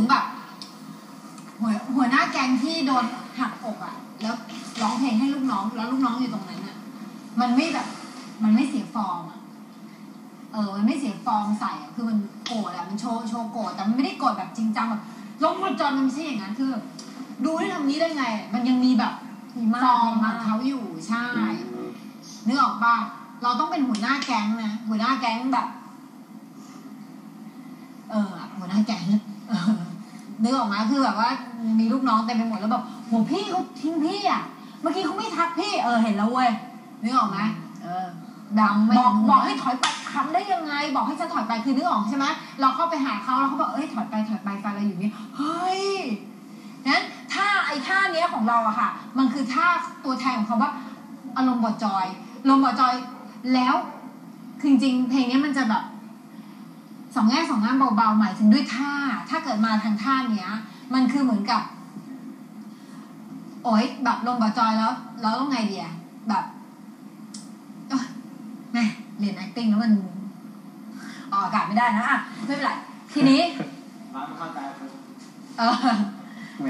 งแบบหัวหัวหน้าแก๊งที่โดนหักอกอะแล้วร้องเพลงให้ลูกน้อง แล้วลูกน้องอยู่ตรงนั้นอะมันไม่แบบ มันไม่เสียฟอร์มอะเออ มันไม่เสียฟอร์มใส่อะคือมันโกรธอะมันโชว์โชว์โกรธแต่มันไม่ได้โกรธแบบจริงจังแบบลงมาจอนมันไม่ใช่อย่างนั้นคือดูได้ทำนี้ได้ไง มันยังมีแบบมีมากฟอร์มมีขมาอกงเขาอยู่ใช่นึกออกป่ะเราต้องเป็นหัวหน้าแก๊งนะหัวหน้าแก๊งแบบ เอออะหัวหน้าแก๊งเออนึ กออกไหมคือแบบว่ามีลูกน้องเต็มไปหมดแล้วแบบโหพี่เขาทิ้งพี่อะ เมื่อกี้เขาไม่ทักพี่เออเห็นแล้วเว้ยนึกออกไหมเออดำไม่บอกรู้บอกให้ถอยไปทำได้ยังไง บอกให้ฉันถอยไปคือนึกออกใช่ไหมเราเข้าไปหาเขาแล้วเขาบอกเอ้ยถอยไปถอยไปแฟนเราอยู่นี่เฮ้ยนั้นท่าไอ้ท่าเนี้ยของเราอะค่ะ มันคือท่าตัวแทนของเขาว่า อารมณ์บอดจอยอารมณ์บอดจอยแล้วคือจริงๆเพลงเนี้ยมันจะแบบ สองแง่สองงามเบาๆหมายถึงด้วยท่า ถ้าเกิดมาทางท่าเนี้ย มันคือเหมือนกับ โอ๊ยแบบลงบอดจอยแล้ว แล้วไงเดียแบบเอ้ยแม่เรียน acting แล้วมันออกอากาศไม่ได้นะอะไม่เป็นไร ทีนี้มาไม่เข้าใจครับเออแหม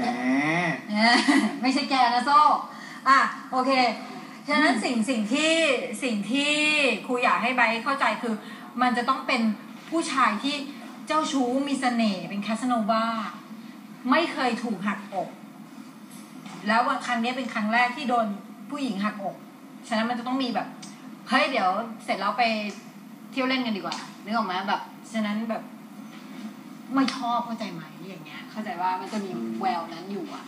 เออไม่ใช่แกนะโซ่อะโอเคฉะนั้นสิ่งสิ่งที่สิ่งที่ครูอยากให้ไบร์ทเข้าใจคือ มันจะต้องเป็น ผู้ชายที่เจ้าชู้มีเสน่ห์เป็นคาสโนวาไม่เคยถูกหักอก แล้ววันครั้งนี้เป็นครั้งแรกที่โดนผู้หญิงหักอก ฉะนั้นมันจะต้องมีแบบเฮ้ยเดี๋ยวเสร็จแล้วไปเที่ยวเล่นกันดีกว่านึกออกไหมแบบ ฉะนั้นแบบไม่ชอบเข้าใจไหมอย่างเงี้ย เข้าใจว่ามันจะมีแววนั้นอยู่อะ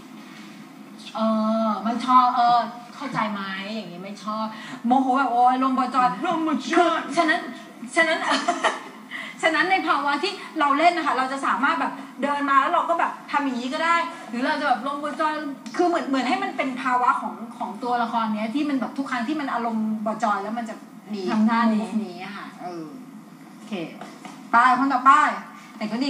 เออ มันชอบเออ เข้าใจไหมอย่างงี้ไม่ชอบโมโหแบบโอ้ยลมบอจอยลมบอจอยฉะนั้น ฉะนั้น ฉะนั้นในภาวะที่เราเล่นนะคะเราจะสามารถแบบเดินมาแล้วเราก็แบบทำอย่างนี้ก็ได้ หรือเราจะแบบลงบอจอยคือเหมือนเหมือนให้มันเป็นภาวะของของตัวละครเนี้ยที่มันแบบทุกครั้งที่มันอารมณ์บอจอยแล้วมันจะมีทำท่านี้นี้อะค่ะเออโอเคไปคนต่อไปแต่ก็ดี